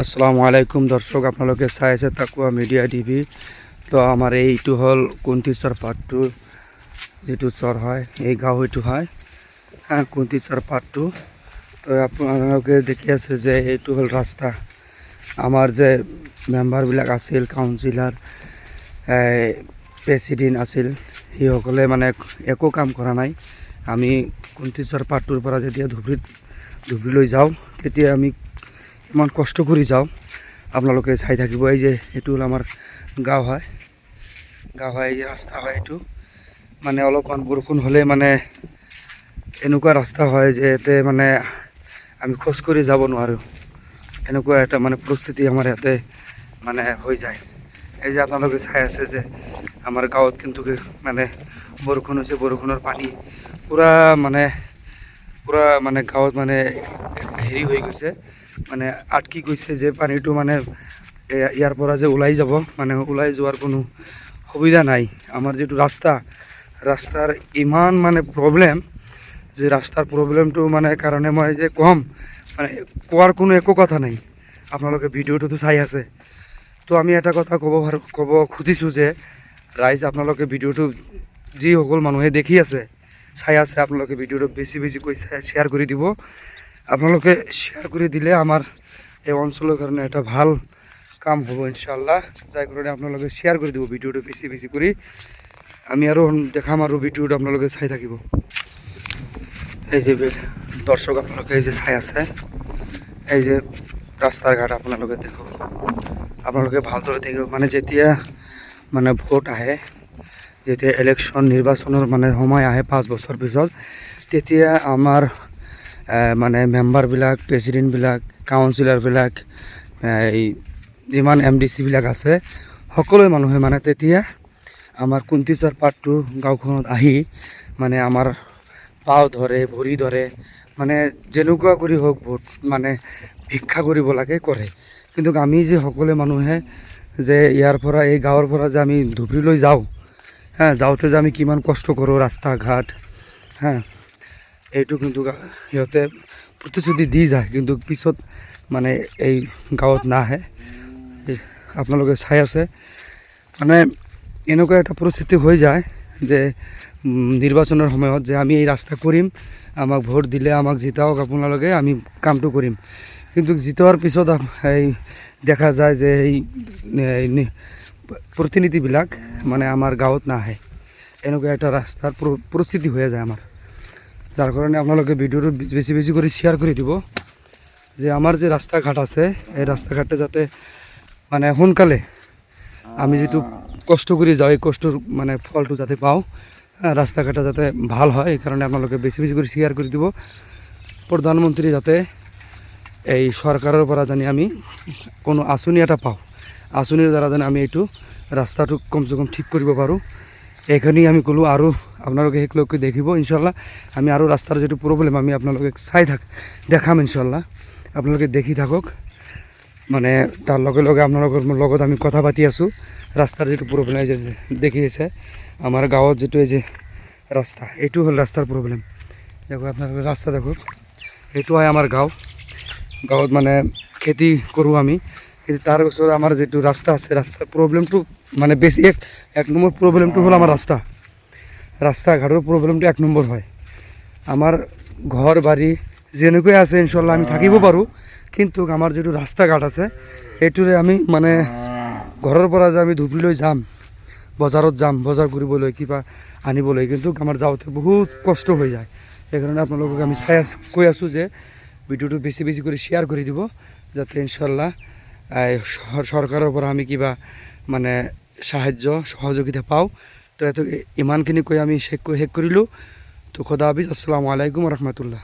আসসালামু আলাইকুম দর্শক আপোনালোকে চাই আছে তাকুৱা মিডিয়া টিভি। তো আমাৰ এইটো হ'ল কুন্তি চৰ পাৰ্ট টু, যিটো চৰ হয়, এই এইটো হয়। হ্যাঁ কুন্তি চৰ তো আপোনালোকে দেখি আছে যে এইটো হ'ল ৰাস্তা আমাৰ যে মেম্বাৰবিলাক আছিল কাউন্সিলাৰ প্ৰেচিডেণ্ট আছিল সেইসকলে মানে একো কাম কৰা নাই। আমি কুন্তিচৰ পাৰ্ট টুৰ পৰা যেতিয়া ধুবুৰীত ধুবুৰীলৈ যাওঁ, তেতিয়া আমি ইমান কষ্ট কৰি যাওঁ, আপোনালোকে চাই থাকিব। এই যে এইটো হ'ল আমাৰ গাঁও হয়। গাঁও হয়, এই যে ৰাস্তা হয় এইটো। মানে অলপমান বৰষুণ হ'লে মানে এনেকুৱা ৰাস্তা হয় যে ইয়াতে মানে আমি খোজ কৰি যাব নোৱাৰোঁ। এনেকুৱা এটা মানে পৰিস্থিতি আমাৰ ইয়াতে মানে হৈ যায়। এই যে আপোনালোকে চাই আছে যে আমাৰ গাঁৱত কিন্তু মানে বৰষুণ হৈছে, বৰষুণৰ পানী পূৰা মানে পূৰা মানে গাঁৱত মানে হেৰি হৈ গৈছে। মানে আটকি গৈছে যে পানীটো মানে ইয়াৰ পৰা যে ওলাই যাব মানে ওলাই যোৱাৰ কোনো সুবিধা নাই। আমাৰ যিটো ৰাস্তা, ৰাস্তাৰ ইমান মানে প্ৰব্লেম যে ৰাস্তাৰ প্ৰব্লেমটো মানে কাৰণে মই যে ক'ম মানে কোৱাৰ কোনো একো কথা নাই। আপোনালোকে ভিডিঅ'টোতো চাই আছে। তো আমি এটা কথা ক'ব ক'ব খুজিছোঁ যে, ৰাইজ আপোনালোকে ভিডিঅ'টো যিসকল মানুহে দেখি আছে, চাই আছে, আপোনালোকে ভিডিঅ'টো বেছি বেছিকৈ শ্বেয়াৰ কৰি দিব। আপোনালোকে শ্বেয়াৰ কৰি দিলে আমাৰ এই অঞ্চলৰ কাৰণে এটা ভালো কাম হ'ব ইনশাল্লাহ যাৰ কাৰণে আপোনালোকে শ্বেয়াৰ কৰি দিব ভিডিঅ'টো বেছি বেছি কৰি আমি আৰু দেখাম আৰু ভিডিঅ'টো আপোনালোকে চাই থাকিব। এই যে দৰ্শক আপোনালোকে এই যে চাই আছে, এই যে ৰাস্তাৰ ঘাট আপোনালোকে দেখক আপোনালোকে ভালদৰে থাকিব মানে যেতিয়া মানে ভোট আহে, যেতিয়া ইলেকশ্যন নিৰ্বাচনৰ মানে সময় আহে পাঁচ বছৰ পিছত, তেতিয়া আমাৰ মানে মেম্বাৰবিলাক প্ৰেচিডেণ্টবিলাক কাউন্সিলাৰবিলাক এই যিমান এম ডি চিবিলাক আছে সকলো মানুহে মানে তেতিয়া আমাৰ কুন্তিচাৰ পাৰ্টটো গাঁওখনত আহি মানে আমাৰ পাও ধৰে, ভৰি ধৰে মানে যেনেকুৱা কৰি হওক ভোট মানে ভিক্ষা কৰিব লাগে, কৰে। কিন্তু আমি যে সকলো মানুহে যে ইয়াৰ পৰা, এই গাঁৱৰ পৰা যে আমি ধুবুৰীলৈ যাওঁ, হা, যাওঁতে যে আমি কিমান কষ্ট কৰোঁ ৰাস্তা ঘাট হা এইটো কিন্তু সিহঁতে প্ৰতিশ্ৰুতি দি যায়, কিন্তু পিছত মানে এই গাঁৱত নাহে। আপোনালোকে চাই আছে। মানে এনেকুৱা এটা পৰিস্থিতি হৈ যায় যে নিৰ্বাচনৰ সময়ত যে আমি এই ৰাস্তা কৰিম, আমাক ভোট দিলে আমাক জিতাওক আপোনালোকে, আমি কামটো কৰিম। কিন্তু জিতোৱাৰ পিছত এই দেখা যায় যে এই প্ৰতিনিধিবিলাক মানে আমাৰ গাঁৱত নাহে। এনেকুৱা এটা ৰাস্তাৰ পৰিস্থিতি হৈ যায় আমাৰ। যাৰ কাৰণে আপোনালোকে ভিডিঅ'টো বেছি বেছি কৰি শ্বেয়াৰ কৰি দিব। যে আমাৰ যে ৰাস্তা ঘাট আছে, এই ৰাস্তা ঘাটে যাতে মানে সোনকালে আমি যিটো কষ্ট কৰি যাওঁ, এই কষ্টৰ মানে ফলটো যাতে পাওঁ ঘাট যাতে ভালো হয় সেইকাৰণে আপোনালোকে বেছি বেছি কৰি শ্বেয়াৰ কৰি দিব। প্ৰধানমন্ত্ৰী যাতে এই চৰকাৰৰ পৰা জানি আমি কোনো আঁচনি এটা পাওঁ। আঁচনিৰ দ্বাৰা যেন আমি এইটো ৰাস্তাটো কমচে কম ঠিক কৰিব পাৰোঁ। এইখিনি আমি ক'লোঁ আৰু আপোনালোকে সেইকলৈকে দেখিব ইনশাল্লাহ আমি আৰু ৰাস্তাৰ যিটো প্ৰব্লেম আমি আপোনালোকে চাই থাক, দেখাম ইনশাল্লাহ আপোনালোকে দেখি থাকক। মানে তাৰ লগে লগে আপোনালোকৰ লগত আমি কথা পাতি আছোঁ। ৰাস্তাৰ যিটো প্ৰব্লেম এই যে দেখি আছে আমাৰ গাঁৱত যিটো এই যে ৰাস্তা, এইটো হ'ল ৰাস্তাৰ প্ৰব্লেম দেখো আপোনালোকে ৰাস্তা দেখক। এইটো হয় আমাৰ গাঁও। গাঁৱত মানে খেতি কৰোঁ আমি। কিন্তু তাৰ ওচৰত আমাৰ যিটো ৰাস্তা আছে ৰাস্তাৰ প্ৰব্লেমটো মানে বেছি এক এক প্ৰব্লেমটো হ'ল আমাৰ ৰাস্তা ৰাস্তা ঘাটৰ প্ৰব্লেমটো এক নম্বৰ হয়। আমাৰ ঘৰ বাৰী যেনেকৈ আছে ইনশাল্লাহ আমি থাকিব পাৰোঁ কিন্তু আমাৰ যিটো ৰাস্তা ঘাট আছে, সেইটোৰে আমি মানে ঘৰৰ পৰা যে আমি ধুবুৰীলৈ যাম, বজাৰত যাম, বজাৰ কৰিবলৈ, কিবা আনিবলৈ, কিন্তু আমাৰ যাওঁতে বহুত কষ্ট হৈ যায়। সেইকাৰণে আপোনালোকক আমি চাই আছোঁ, কৈ আছোঁ যে ভিডিঅ'টো বেছি বেছি কৰি শ্বেয়াৰ কৰি দিব, যাতে ইনশাল্লাহ এই উপর আমি কিবা মানে সাহায্য, সহযোগিতা পাও। তো এত ইমানখিনি কৈ আমি শেষ শেষ কৰিলোঁ তো খোদা হাফিজ। আসসালামু আলাইকুম রহমতুল্লাহ।